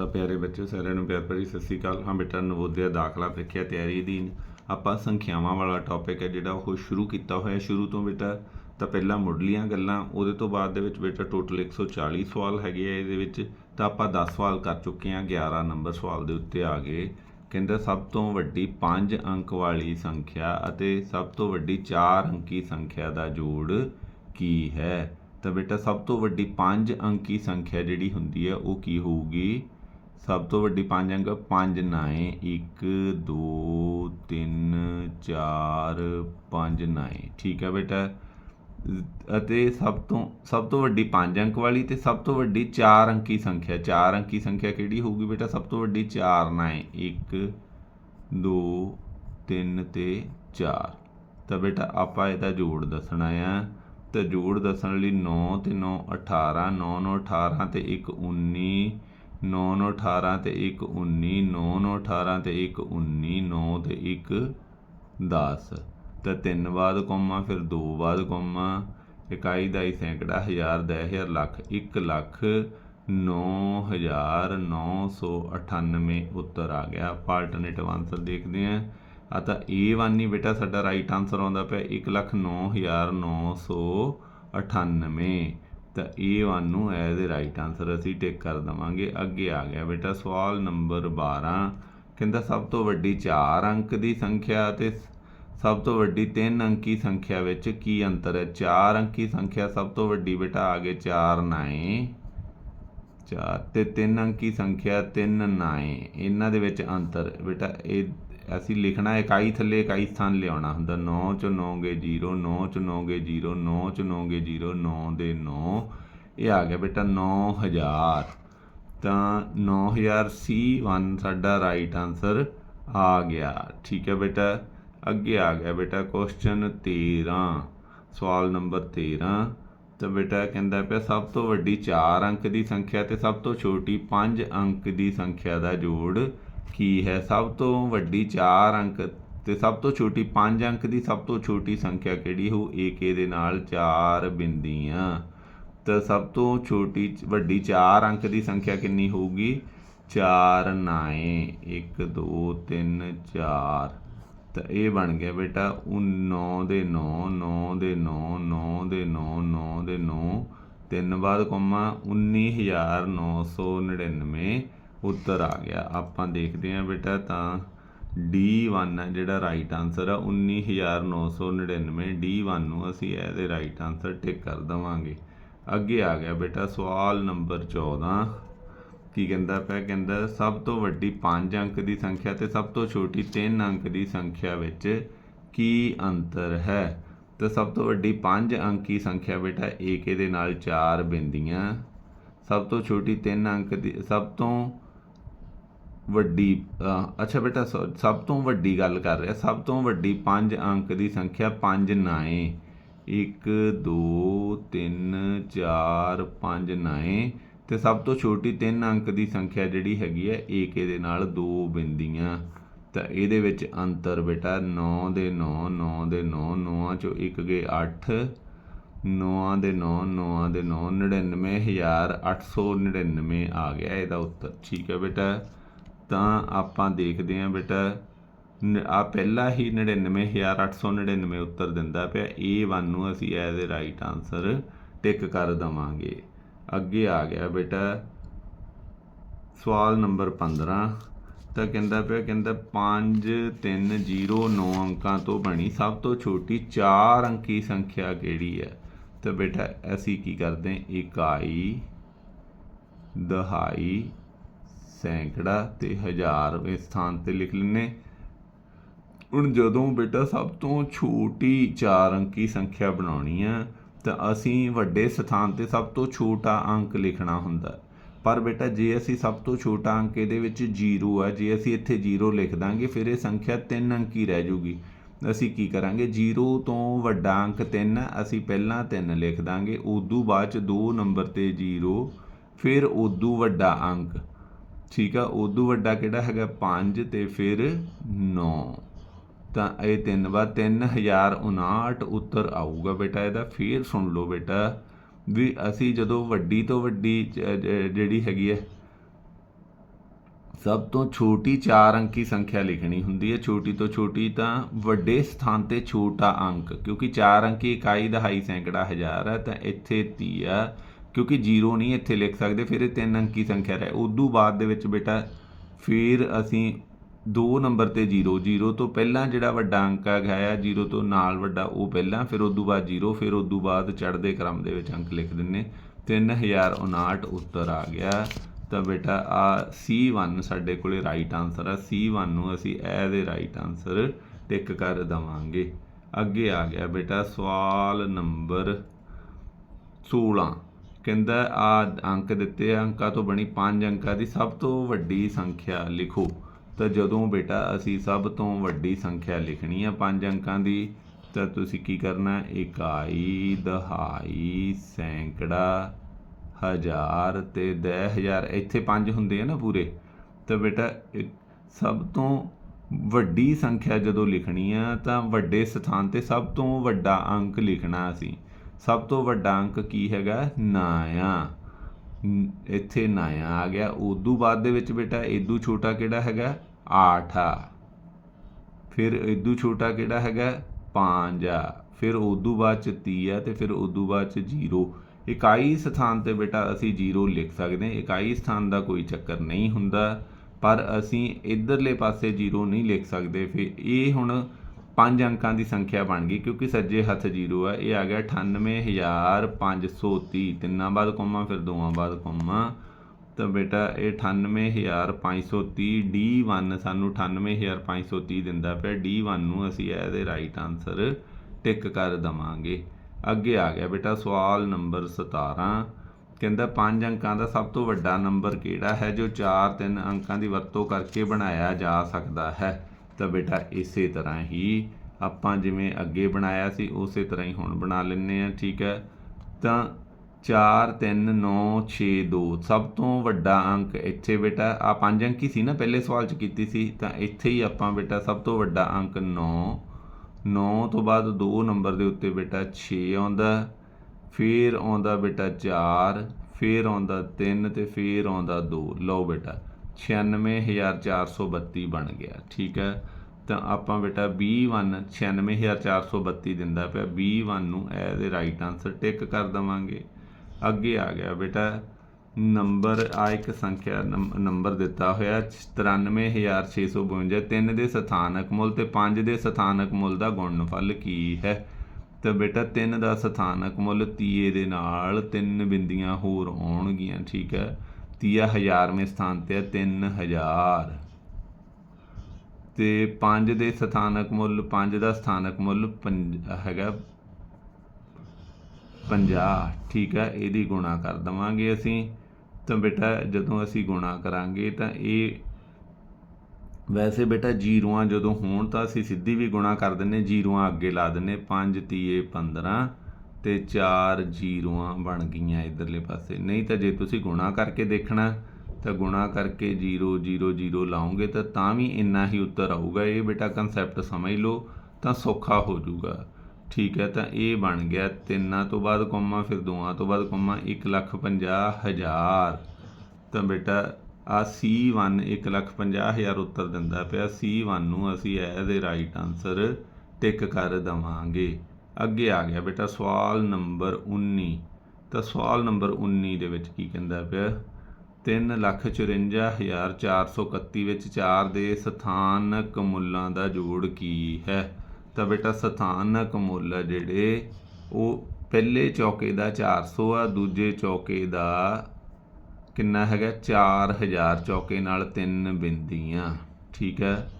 ਤਾਂ ਪਿਆਰੇ ਬੱਚੇ ਸਾਰਿਆਂ ਨੂੰ ਪਿਆਰ ਭਰੀ ਸਤਿ ਸ੍ਰੀ ਅਕਾਲ। ਹਾਂ ਬੇਟਾ, ਨਵੋਦਿਆ ਦਾਖਲਾ ਪ੍ਰੀਖਿਆ ਤਿਆਰੀ ਦੀ ਆਪਾਂ ਸੰਖਿਆਵਾਂ ਵਾਲਾ ਟੌਪਿਕ ਹੈ ਜਿਹੜਾ ਉਹ ਸ਼ੁਰੂ ਕੀਤਾ ਹੋਇਆ। ਸ਼ੁਰੂ ਤੋਂ ਬੇਟਾ ਤਾਂ ਪਹਿਲਾਂ ਮੁੱਢਲੀਆਂ ਗੱਲਾਂ, ਉਹਦੇ ਤੋਂ ਬਾਅਦ ਦੇ ਵਿੱਚ ਬੇਟਾ ਟੋਟਲ 140 ਸਵਾਲ ਹੈਗੇ ਆ ਇਹਦੇ ਵਿੱਚ। ਤਾਂ ਆਪਾਂ 10 ਸਵਾਲ ਕਰ ਚੁੱਕੇ ਹਾਂ 11 ਨੰਬਰ ਸਵਾਲ ਦੇ ਉੱਤੇ ਆ ਗਏ। ਕਹਿੰਦਾ, ਸਭ ਤੋਂ ਵੱਡੀ 5 ਅੰਕ ਵਾਲੀ ਸੰਖਿਆ ਅਤੇ ਸਭ ਤੋਂ ਵੱਡੀ 4 ਅੰਕੀ ਸੰਖਿਆ ਦਾ ਜੋੜ ਕੀ ਹੈ? ਤਾਂ ਬੇਟਾ, ਸਭ ਤੋਂ ਵੱਡੀ 5 ਅੰਕੀ ਸੰਖਿਆ ਜਿਹੜੀ ਹੁੰਦੀ ਹੈ, ਉਹ ਕੀ ਹੋਊਗੀ? ਸਭ ਤੋਂ ਵੱਡੀ ਪੰਜ ਅੰਕ 5 ਨਾਏ 1 2 3 4 5 ਨਾਏ ਠੀਕ ਹੈ ਬੇਟਾ। ਅਤੇ ਸਭ ਤੋਂ ਸਭ ਤੋਂ ਵੱਡੀ 5 ਅੰਕ ਵਾਲੀ ਤੇ ਸਭ ਤੋਂ ਵੱਡੀ 4 ਅੰਕੀ ਸੰਖਿਆ। 4 ਅੰਕੀ ਸੰਖਿਆ ਕਿਹੜੀ ਹੋਊਗੀ ਬੇਟਾ? ਸਭ ਤੋਂ ਵੱਡੀ 4 ਨਾਏ 1 2 3 ਤੇ 4 ਤਾਂ ਬੇਟਾ ਆਪਾਂ ਇਹਦਾ ਜੋੜ ਦੱਸਣਾ ਆ। ਤਾਂ ਜੋੜ ਦੱਸਣ ਲਈ 9 ਤੇ 9 18 9 9 18 ਤੇ 1 19 9 9 18 ਤੇ 1 19 9 9 18 ਤੇ 1 19 9 ਤੇ 1 10 ਤਾਂ ਤਿੰਨ ਬਾਅਦ ਕੋਮਾ, ਫਿਰ ਦੋ ਬਾਅਦ ਕੋਮਾ, ਇਕਾਈ ਦਾਈ ਸੈਂਕੜਾ, ਹਜ਼ਾਰ ਦਸ ਹਜ਼ਾਰ ਲੱਖ 1 ਲੱਖ 9998 ਉੱਤਰ ਆ ਗਿਆ। ਆਪਾਂ ਆਲਟਰਨੇਟਿਵ ਆਨਸਰ ਦੇਖਦੇ ਆਂ ਆ ਤਾਂ A1 ਹੀ ਬੇਟਾ, ਸਾਡਾ ਰਾਈਟ ਆਨਸਰ ਆਉਂਦਾ ਪਿਆ 109998 ਤਾਂ A1 ਨੂੰ ਐਜ਼ ਅ ਰਾਈਟ ਆਨਸਰ ਅਸੀਂ ਟਿਕ ਕਰ ਦਵਾਂਗੇ। ਅੱਗੇ ਆ ਗਿਆ ਬੇਟਾ, ਸਵਾਲ ਨੰਬਰ 12 ਕਹਿੰਦਾ, ਸਭ ਤੋਂ ਵੱਡੀ 4 ਅੰਕ ਦੀ ਸੰਖਿਆ ਅਤੇ ਸਭ ਤੋਂ ਵੱਡੀ 3 ਅੰਕੀ ਸੰਖਿਆ ਵਿੱਚ ਕੀ ਅੰਤਰ ਹੈ? 4 ਅੰਕੀ ਸੰਖਿਆ, ਸਭ ਤੋਂ ਵੱਡੀ ਬੇਟਾ, ਆ ਗਏ 4 ਨਾਏ। 4 ਤੇ 3 ਅੰਕੀ ਸੰਖਿਆ 3 ਨਾਏ। ਇਹਨਾਂ ਦੇ ਵਿੱਚ ਅੰਤਰ, ਬੇਟਾ, ਇਹ ਅਸੀਂ ਲਿਖਣਾ ਇਕਾਈ ਥੱਲੇ ਇਕਾਈ ਸਥਾਨ ਲਿਆਉਣਾ ਹੁੰਦਾ। 9 'ਚੋਂ 9 ਗੇ 0 9 'ਚੋਂ 9 ਗੇ 0 9 ਚ 9 ਗੇ 0 9 ਦੇ 9 ਇਹ ਆ ਗਿਆ ਬੇਟਾ 9000 ਤਾਂ 9000 C1 ਸਾਡਾ ਰਾਈਟ ਆਨਸਰ ਆ ਗਿਆ। ਠੀਕ ਹੈ ਬੇਟਾ? ਅੱਗੇ ਆ ਗਿਆ ਬੇਟਾ ਕੁਐਸਚਨ 13 ਸਵਾਲ ਨੰਬਰ 13 ਤਾਂ ਬੇਟਾ ਕਹਿੰਦਾ ਪਿਆ, ਸਭ ਤੋਂ ਵੱਡੀ 4 ਅੰਕ ਦੀ ਸੰਖਿਆ ਤੇ ਸਭ ਤੋਂ ਛੋਟੀ 5 ਅੰਕ ਦੀ ਸੰਖਿਆ ਦਾ ਜੋੜ ਕੀ ਹੈ? ਸਭ ਤੋਂ ਵੱਡੀ 4 ਅੰਕ ਤੇ ਸਭ ਤੋਂ ਛੋਟੀ 5 ਅੰਕ ਦੀ ਸਭ ਤੋਂ ਛੋਟੀ ਸੰਖਿਆ ਕਿਹੜੀ ਹੋ ਏਕੇ ਦੇ ਨਾਲ 4 ਬਿੰਦੀਆਂ। ਤਾਂ ਸਭ ਤੋਂ ਛੋਟੀ ਵੱਡੀ 4 ਅੰਕ ਦੀ ਸੰਖਿਆ ਕਿੰਨੀ ਹੋਊਗੀ? 4 ਨਾਏ 1 2 3 4 ਤਾਂ ਇਹ ਬਣ ਗਿਆ ਬੇਟਾ 9 ਦੇ 9 9 ਦੇ 9 9 ਦੇ 9 9 ਦੇ 9 ਤਿੰਨ ਬਾਅਦ ਕੋਮਾ 19999 ਉੱਤਰ ਆ ਗਿਆ। ਆਪਾਂ ਦੇਖਦੇ ਹਾਂ ਬੇਟਾ, ਤਾਂ D1 ਹੈ ਜਿਹੜਾ ਰਾਈਟ ਆਨਸਰ ਆ 19999 D1 ਨੂੰ ਅਸੀਂ ਇਹਦੇ ਰਾਈਟ ਆਨਸਰ ਟਿਕ ਕਰ ਦਵਾਂਗੇ। ਅੱਗੇ ਆ ਗਿਆ ਬੇਟਾ, ਸਵਾਲ ਨੰਬਰ 14 ਕੀ ਕਹਿੰਦਾ ਪਿਆ? ਕਹਿੰਦਾ, ਸਭ ਤੋਂ ਵੱਡੀ 5 ਅੰਕ ਦੀ ਸੰਖਿਆ ਤੇ ਸਭ ਤੋਂ ਛੋਟੀ 3 ਅੰਕ ਦੀ ਸੰਖਿਆ ਵਿੱਚ ਕੀ ਅੰਤਰ ਹੈ? ਤੇ ਸਭ ਤੋਂ ਵੱਡੀ 5 ਅੰਕੀ ਸੰਖਿਆ ਬੇਟਾ ਏਕੇ ਦੇ ਨਾਲ 4 ਬਿੰਦੀਆਂ। ਸਭ ਤੋਂ ਛੋਟੀ 3 ਅੰਕ ਦੀ, ਸਭ ਤੋਂ ਵੱਡੀ ਅੱਛਾ ਬੇਟਾ, ਸ- ਸਭ ਤੋਂ ਵੱਡੀ ਗੱਲ ਕਰ ਰਿਹਾ, ਸਭ ਤੋਂ ਵੱਡੀ 5 ਅੰਕ ਦੀ ਸੰਖਿਆ 5 ਨਾਏ। 1 2 3 4 5 ਨਾਏ। ਤੇ ਸਭ ਤੋਂ ਛੋਟੀ 3 ਅੰਕ ਦੀ ਸੰਖਿਆ ਜਿਹੜੀ ਹੈਗੀ ਹੈ, ਏਕੇ ਦੇ ਨਾਲ ਦੋ ਬਿੰਦੀਆਂ। ਤਾਂ ਇਹਦੇ ਵਿੱਚ ਅੰਤਰ ਬੇਟਾ 9 ਦੇ 9 9 ਦੇ 9 9 ਚੋਂ 1 ਗਏ 8 9 ਦੇ 9 9 ਦੇ 9 99899 ਆ ਗਿਆ ਇਹਦਾ ਉੱਤਰ। ਠੀਕ ਹੈ ਬੇਟਾ? ਤਾਂ ਆਪਾਂ ਦੇਖਦੇ ਹਾਂ ਬੇਟਾ ਆ ਪਹਿਲਾ ਹੀ 99899 ਉੱਤਰ ਦਿੰਦਾ ਪਿਆ। A1 ਨੂੰ ਅਸੀਂ as a right answer tick ਕਰ ਦਵਾਂਗੇ। ਅੱਗੇ ਆ ਗਿਆ ਬੇਟਾ, ਸਵਾਲ ਨੰਬਰ 15 ਤਾਂ ਕਹਿੰਦਾ ਪਿਆ, ਕਹਿੰਦਾ 5 3 0 9 ਅੰਕਾਂ ਤੋਂ ਬਣੀ ਸਭ ਤੋਂ ਛੋਟੀ 4 ਅੰਕੀ ਸੰਖਿਆ ਕਿਹੜੀ ਹੈ? ਤਾਂ ਬੇਟਾ, ਅਸੀਂ ਕੀ ਕਰਦੇ ਇਕਾਈ ਦਹਾਈ ਸੈਂਕੜਾ ਤੇ ਹਜ਼ਾਰ ਇਸ ਸਥਾਨ ਤੇ ਲਿਖ ਲੈਨੇ ਹੁਣ ਜਦੋਂ ਬੇਟਾ ਸਭ ਤੋਂ ਛੋਟੀ ਚਾਰ ਅੰਕੀ ਸੰਖਿਆ ਬਣਾਉਣੀ ਆ, ਤਾਂ ਅਸੀਂ ਵੱਡੇ ਸਥਾਨ ਤੇ ਸਭ ਤੋਂ ਛੋਟਾ ਅੰਕ ਲਿਖਣਾ ਹੁੰਦਾ। ਪਰ ਬੇਟਾ ਜੇ ਅਸੀਂ ਸਭ ਤੋਂ ਛੋਟਾ ਅੰਕ ਇਹਦੇ ਵਿੱਚ 0 ਆ, ਜੇ ਅਸੀਂ ਇੱਥੇ 0 ਲਿਖ ਦਾਂਗੇ, ਫਿਰ ਇਹ ਸੰਖਿਆ 3 ਅੰਕੀ ਰਹਿ ਜੂਗੀ। ਅਸੀਂ ਕੀ ਕਰਾਂਗੇ? 0 ਤੋਂ ਵੱਡਾ ਅੰਕ 3 ਅਸੀਂ ਪਹਿਲਾਂ 3 ਲਿਖ ਦਾਂਗੇ, ਉਦੋਂ ਬਾਅਦ ਚ 2 ਨੰਬਰ ਤੇ 0 ਫਿਰ ਉਦੋਂ ਵੱਡਾ ਅੰਕ। ਠੀਕ ਆ, ਉਦੋਂ ਵੱਡਾ ਕਿਹੜਾ ਹੈਗਾ? 5 ਤੇ ਫਿਰ 9 ਤਾਂ ਇਹ ਤਿੰਨ ਵਾਰ 3059 ਉੱਤਰ ਆਊਗਾ ਬੇਟਾ ਇਹਦਾ। ਫੇਰ ਸੁਣ ਲਓ ਬੇਟਾ ਵੀ ਅਸੀਂ ਜਦੋਂ ਵੱਡੀ ਤੋਂ ਵੱਡੀ ਜਿਹੜੀ ਹੈਗੀ ਹੈ, ਸਭ ਤੋਂ ਛੋਟੀ 4 ਅੰਕੀ ਸੰਖਿਆ ਲਿਖਣੀ ਹੁੰਦੀ ਹੈ। ਛੋਟੀ ਤੋਂ ਛੋਟੀ ਤਾਂ ਵੱਡੇ ਸਥਾਨ ਤੇ ਛੋਟਾ ਅੰਕ, ਕਿਉਂਕਿ 4 ਅੰਕੀ ਇਕਾਈ ਦਹਾਈ ਸੈਂਕੜਾ ਹਜ਼ਾਰ ਹੈ, ਤਾਂ ਇੱਥੇ 30 ਆ। ਕਿਉਂਕਿ ਜੀਰੋ ਨਹੀਂ ਇੱਥੇ ਲਿਖ ਸਕਦੇ, ਫਿਰ ਇਹ ਤਿੰਨ ਅੰਕੀ ਸੰਖਿਆ ਰਹਿ। ਉਦੋਂ ਬਾਅਦ ਦੇ ਵਿੱਚ ਬੇਟਾ, ਫਿਰ ਅਸੀਂ 2 ਨੰਬਰ ਤੇ 0 0 ਤੋਂ ਪਹਿਲਾਂ ਜਿਹੜਾ ਵੱਡਾ ਅੰਕ ਹੈਗਾ ਆ 0 ਤੋਂ ਨਾਲ ਵੱਡਾ ਉਹ ਪਹਿਲਾਂ, ਫਿਰ ਉਦੋਂ ਬਾਅਦ 0 ਫਿਰ ਉਦੋਂ ਬਾਅਦ ਚੜ੍ਹਦੇ ਕ੍ਰਮ ਦੇ ਵਿੱਚ ਅੰਕ ਲਿਖ ਦਿੰਨੇ। 3059 ਉੱਤਰ ਆ ਗਿਆ। ਤਾਂ ਬੇਟਾ, ਆ C1 ਸਾਡੇ ਕੋਲੇ ਰਾਈਟ ਆਨਸਰ ਆ। C1 ਨੂੰ ਅਸੀਂ ਇਹ ਦੇ ਰਾਈਟ ਆਨਸਰ ਟਿਕ ਕਰ ਦਵਾਂਗੇ। ਅੱਗੇ ਆ ਗਿਆ ਬੇਟਾ ਸਵਾਲ ਨੰਬਰ 16 ਕਹਿੰਦਾ, ਆ ਅੰਕ ਦਿੱਤੇ ਆ, ਅੰਕਾਂ ਤੋਂ ਬਣੀ ਪੰਜ ਅੰਕਾਂ ਦੀ ਸਭ ਤੋਂ ਵੱਡੀ ਸੰਖਿਆ ਲਿਖੋ। ਤਾਂ ਜਦੋਂ ਬੇਟਾ, ਅਸੀਂ ਸਭ ਤੋਂ ਵੱਡੀ ਸੰਖਿਆ ਲਿਖਣੀ ਆ ਪੰਜ ਅੰਕਾਂ ਦੀ, ਤਾਂ ਤੁਸੀਂ ਕੀ ਕਰਨਾ? ਇਕਾਈ, ਦਹਾਈ, ਸੈਂਕੜਾ, ਹਜ਼ਾਰ ਤੇ 10000 ਇੱਥੇ ਪੰਜ ਹੁੰਦੇ ਆ ਨਾ ਪੂਰੇ। ਤਾਂ ਬੇਟਾ, ਇੱਕ ਸਭ ਤੋਂ ਵੱਡੀ ਸੰਖਿਆ ਜਦੋਂ ਲਿਖਣੀ ਆ, ਤਾਂ ਵੱਡੇ ਸਥਾਨ ਤੇ ਸਭ ਤੋਂ ਵੱਡਾ ਅੰਕ ਲਿਖਣਾ ਅਸੀਂ ਸਭ ਤੋਂ ਵੱਡਾ ਅੰਕ ਕੀ ਹੈਗਾ? ਨਾਇਆ। ਇੱਥੇ ਨਾਇਆ ਆ ਗਿਆ। ਉਦੋਂ ਬਾਅਦ ਦੇ ਵਿੱਚ ਬੇਟਾ ਇਦੋਂ ਛੋਟਾ ਕਿਹੜਾ ਹੈਗਾ? 8 ਆ ਫਿਰ ਇਦੋਂ ਛੋਟਾ ਕਿਹੜਾ ਹੈਗਾ? 5 ਆ ਫਿਰ ਉਦੋਂ ਬਾਅਦ ਚ 30 ਆ ਤੇ ਫਿਰ ਉਦੋਂ ਬਾਅਦ ਚ 0 ਇਕਾਈ ਸਥਾਨ ਤੇ ਬੇਟਾ, ਅਸੀਂ 0 ਲਿਖ ਸਕਦੇ ਹਾਂ। ਇਕਾਈ ਸਥਾਨ ਦਾ ਕੋਈ ਚੱਕਰ ਨਹੀਂ ਹੁੰਦਾ, ਪਰ ਅਸੀਂ ਇਧਰਲੇ ਪਾਸੇ 0 ਨਹੀਂ ਲਿਖ ਸਕਦੇ। ਫਿਰ ਇਹ ਹੁਣ ਪੰਜ ਅੰਕਾਂ ਦੀ ਸੰਖਿਆ ਬਣ ਗਈ, ਕਿਉਂਕਿ ਸੱਜੇ ਹੱਥ 0 ਆ ਇਹ ਆ ਗਿਆ 98530 ਤਿੰਨਾਂ ਬਾਅਦ ਕੋਮਾ, ਫਿਰ ਦੋਵਾਂ ਬਾਅਦ ਕੋਮਾ। ਤਾਂ ਬੇਟਾ, ਇਹ 98530 D1 ਸਾਨੂੰ 98530 ਦਿੰਦਾ ਪਿਆ D1 ਨੂੰ ਅਸੀਂ ਇਹਦੇ ਰਾਈਟ ਆਨਸਰ ਟਿਕ ਕਰ ਦਵਾਂਗੇ। ਅੱਗੇ ਆ ਗਿਆ ਬੇਟਾ, ਸਵਾਲ ਨੰਬਰ 17 ਕਹਿੰਦਾ, ਪੰਜ ਅੰਕਾਂ ਦਾ ਸਭ ਤੋਂ ਵੱਡਾ ਨੰਬਰ ਕਿਹੜਾ ਹੈ, ਜੋ 4 3 ਅੰਕਾਂ ਦੀ ਵਰਤੋਂ ਕਰਕੇ ਬਣਾਇਆ ਜਾ ਸਕਦਾ ਹੈ? ਤਾਂ ਬੇਟਾ ਇਸੇ ਤਰ੍ਹਾਂ ਹੀ ਆਪਾਂ ਜਿਵੇਂ ਅੱਗੇ ਬਣਾਇਆ ਸੀ, ਉਸੇ ਤਰ੍ਹਾਂ ਹੀ ਹੁਣ ਬਣਾ ਲੈਂਦੇ ਆ ਠੀਕ ਹੈ? ਤਾਂ 4 3 9 6 2 ਸਭ ਤੋਂ ਵੱਡਾ ਅੰਕ ਇੱਥੇ ਬੇਟਾ ਆ ਪੰਜ ਅੰਕੀ ਸੀ ਨਾ ਪਹਿਲੇ ਸਵਾਲ 'ਚ ਕੀਤੀ ਸੀ, ਤਾਂ ਇੱਥੇ ਹੀ ਆਪਾਂ ਬੇਟਾ ਸਭ ਤੋਂ ਵੱਡਾ ਅੰਕ 9 9 ਤੋਂ ਬਾਅਦ 2 ਨੰਬਰ ਦੇ ਉੱਤੇ ਬੇਟਾ 6 ਆਉਂਦਾ, ਫਿਰ ਆਉਂਦਾ ਬੇਟਾ 4 ਫਿਰ ਆਉਂਦਾ 3 ਤੇ ਫਿਰ ਆਉਂਦਾ 2 ਲਓ ਬੇਟਾ 96432 ਬਣ ਗਿਆ, ਠੀਕ ਹੈ? ਤਾਂ ਆਪਾਂ ਬੇਟਾ B1 96432 ਦਿੰਦਾ ਪਿਆ B1 ਨੂੰ ਐਜ਼ ਇਹਦੇ ਰਾਈਟ ਆਨਸਰ ਟਿਕ ਕਰ ਦਵਾਂਗੇ। ਅੱਗੇ ਆ ਗਿਆ ਬੇਟਾ, ਨੰਬਰ, ਆ ਇੱਕ ਸੰਖਿਆ ਨੰਬਰ ਦਿੱਤਾ ਹੋਇਆ 93652 3 ਦੇ ਸਥਾਨਕ ਮੁੱਲ ਤੇ ਪੰਜ ਦੇ ਸਥਾਨਕ ਮੁੱਲ ਦਾ ਗੁਣਨਫਲ ਕੀ ਹੈ? ਤਾਂ ਬੇਟਾ ਤਿੰਨ ਦਾ ਸਥਾਨਕ ਮੁੱਲ ਤੀਏ ਦੇ ਨਾਲ ਤਿੰਨ ਬਿੰਦੀਆਂ ਹੋਰ ਆਉਣਗੀਆਂ, ਠੀਕ ਹੈ? ਤੀਆ ਹਜ਼ਾਰਵੇਂ ਸਥਾਨ ਤੇ ਹੈ 3000 ਤੇ 5 ਦੇ ਸਥਾਨਕ ਮੁੱਲ 5 ਦਾ ਸਥਾਨਕ ਮੁੱਲ ਪੰਜ- ਹੈਗਾ 50 ਠੀਕ ਹੈ, ਇਹਦੀ ਗੁਣਾ ਕਰ ਦਵਾਂਗੇ ਅਸੀਂ। ਤਾਂ ਬੇਟਾ, ਜਦੋਂ ਅਸੀਂ ਗੁਣਾ ਕਰਾਂਗੇ ਤਾਂ ਇਹ ਵੈਸੇ ਬੇਟਾ ਜੀਰੋਆਂ ਜਦੋਂ ਹੋਣ ਤਾਂ ਅਸੀਂ ਸਿੱਧੀ ਵੀ ਗੁਣਾ ਕਰ ਦਿੰਨੇ ਜੀਰੋਆਂ ਅੱਗੇ ਲਾ ਦਿੰਨੇ 5 ਤੀਏ 15 ਤੇ 4 ਜੀਰੋਆਂ ਬਣ ਗਈਆਂ ਇਧਰਲੇ ਪਾਸੇ। ਨਹੀਂ ਤਾਂ ਜੇ ਤੁਸੀਂ ਗੁਣਾ ਕਰਕੇ ਦੇਖਣਾ, ਤਾਂ ਗੁਣਾ ਕਰਕੇ 0 0 0 ਲਾਓਗੇ ਤਾਂ ਤਾਂ ਵੀ ਇੰਨਾ ਹੀ ਉੱਤਰ ਆਊਗਾ। ਇਹ ਬੇਟਾ ਕਨਸੈਪਟ ਸਮਝ ਲਓ, ਤਾਂ ਸੌਖਾ ਹੋ ਜਾਊਗਾ। ਠੀਕ ਹੈ, ਤਾਂ ਇਹ ਬਣ ਗਿਆ ਤਿੰਨਾਂ ਤੋਂ ਬਾਅਦ ਕੋਮਾ, ਫਿਰ ਦੋਆਂ ਤੋਂ ਬਾਅਦ ਕੋਮਾ 150000 ਤਾਂ ਬੇਟਾ ਆ C1 150000 ਉੱਤਰ ਦਿੰਦਾ ਪਿਆ। C1 ਨੂੰ ਅਸੀਂ ਇਹਦੇ ਰਾਈਟ ਆਨਸਰ ਟਿਕ ਕਰ ਦਵਾਂਗੇ। ਅੱਗੇ ਆ ਗਿਆ ਬੇਟਾ, ਸਵਾਲ ਨੰਬਰ 19 ਤਾਂ ਸਵਾਲ ਨੰਬਰ 19 ਦੇ ਵਿੱਚ ਕੀ ਕਹਿੰਦਾ ਪਿਆ? 354431 ਵਿੱਚ 4 ਦੇ ਸਥਾਨਕ ਮੁੱਲਾਂ ਦਾ ਜੋੜ ਕੀ ਹੈ? ਤਾਂ ਬੇਟਾ, ਸਥਾਨਕ ਮੁੱਲ ਜਿਹੜੇ, ਉਹ ਪਹਿਲੇ ਚੌਕੇ ਦਾ 400 ਆ, ਦੂਜੇ ਚੌਕੇ ਦਾ ਕਿੰਨਾ ਹੈਗਾ? 4000 ਚੌਕੇ ਨਾਲ ਤਿੰਨ ਬਿੰਦੀਆਂ। ਠੀਕ ਹੈ?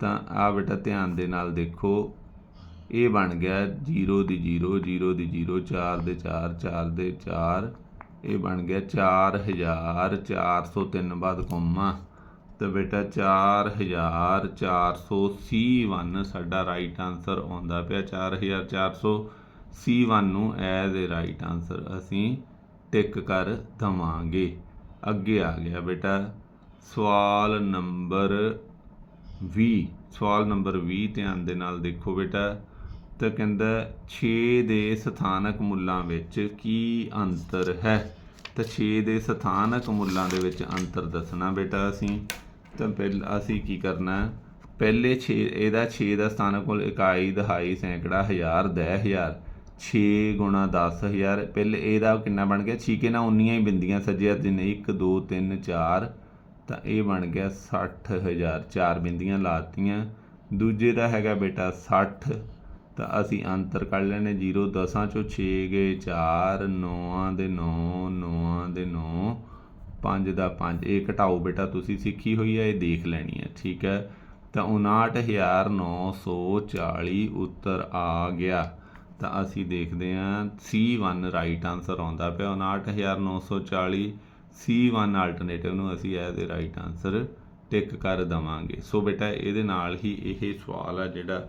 ਤਾਂ ਆ ਬੇਟਾ ਧਿਆਨ ਦੇ ਨਾਲ ਦੇਖੋ। ਇਹ ਬਣ ਗਿਆ 0 ਦੀ 0 0 ਦੀ 0 4 ਦੇ 4 4 ਦੇ 4 ਇਹ ਬਣ ਗਿਆ 4403 ਬਾਅਦ ਕੋਮਾ। ਤੇ ਬੇਟਾ 4400 C1 ਸਾਡਾ ਰਾਈਟ ਆਨਸਰ ਆਉਂਦਾ ਪਿਆ 4400 C1 ਨੂੰ ਐਜ਼ ਅ ਰਾਈਟ ਆਨਸਰ ਅਸੀਂ ਟਿਕ ਕਰ ਦਵਾਂਗੇ। ਅੱਗੇ ਆ ਗਿਆ ਬੇਟਾ ਸਵਾਲ ਨੰਬਰ 20 ਸਵਾਲ ਨੰਬਰ 20 ਧਿਆਨ ਦੇ ਨਾਲ ਦੇਖੋ ਬੇਟਾ। ਤਾਂ ਕਹਿੰਦਾ 6 ਦੇ ਸਥਾਨਕ ਮੁੱਲਾਂ ਵਿੱਚ ਕੀ ਅੰਤਰ ਹੈ? ਤਾਂ 6 ਦੇ ਸਥਾਨਕ ਮੁੱਲਾਂ ਦੇ ਵਿੱਚ ਅੰਤਰ ਦੱਸਣਾ ਬੇਟਾ ਅਸੀਂ। ਤਾਂ ਪਹਿਲਾਂ, ਅਸੀਂ ਕੀ ਕਰਨਾ? ਪਹਿਲੇ 6 ਇਹਦਾ 6 ਦਾ ਸਥਾਨਕ ਮੁੱਲ ਇਕਾਈ, ਦਹਾਈ, ਸੈਂਕੜਾ, ਹਜ਼ਾਰ, ਦਹਿ, ਹਜ਼ਾਰ। 6 ਗੁਣਾ 10000 ਪਹਿਲੇ ਇਹਦਾ ਕਿੰਨਾ ਬਣ ਗਿਆ? ਛੀਕੇ ਨਾਲ ਉਨੀਆਂ ਹੀ ਬਿੰਦੀਆਂ ਸੱਜੇ ਹੱਥ ਜਿੰਨੇ 1 2 3 4 ਤਾਂ ਇਹ ਬਣ ਗਿਆ 60000 ਚਾਰ ਬਿੰਦੀਆਂ ਲਾਤੀਆਂ। ਦੂਜੇ ਦਾ ਹੈਗਾ ਬੇਟਾ 60 ਤਾਂ ਅਸੀਂ ਅੰਤਰ ਕੱਢ ਲੈਣੇ 0 ਦਸਾਂ ਚੋਂ 6 ਗਏ 4 9 ਦੇ 9 9 ਦੇ 9 5 ਦਾ 5 ਇਹ ਘਟਾਓ ਬੇਟਾ, ਤੁਸੀਂ ਸਿੱਖੀ ਹੋਈ ਹੈ, ਇਹ ਦੇਖ ਲੈਣੀ ਹੈ, ਠੀਕ ਹੈ? ਤਾਂ 59940 ਉੱਤਰ ਆ ਗਿਆ। ਤਾਂ ਅਸੀਂ ਦੇਖਦੇ ਹਾਂ C1 ਰਾਈਟ ਆਨਸਰ ਆਉਂਦਾ ਪਿਆ। 59940 C1 ਆਲਟਰਨੇਟਿਵ ਨੂੰ ਅਸੀਂ ਇਹਦੇ ਰਾਈਟ ਆਨਸਰ ਟਿਕ ਕਰ ਦਵਾਂਗੇ। ਸੋ ਬੇਟਾ, ਇਹਦੇ ਨਾਲ ਹੀ ਇਹ ਸਵਾਲ ਆ ਜਿਹੜਾ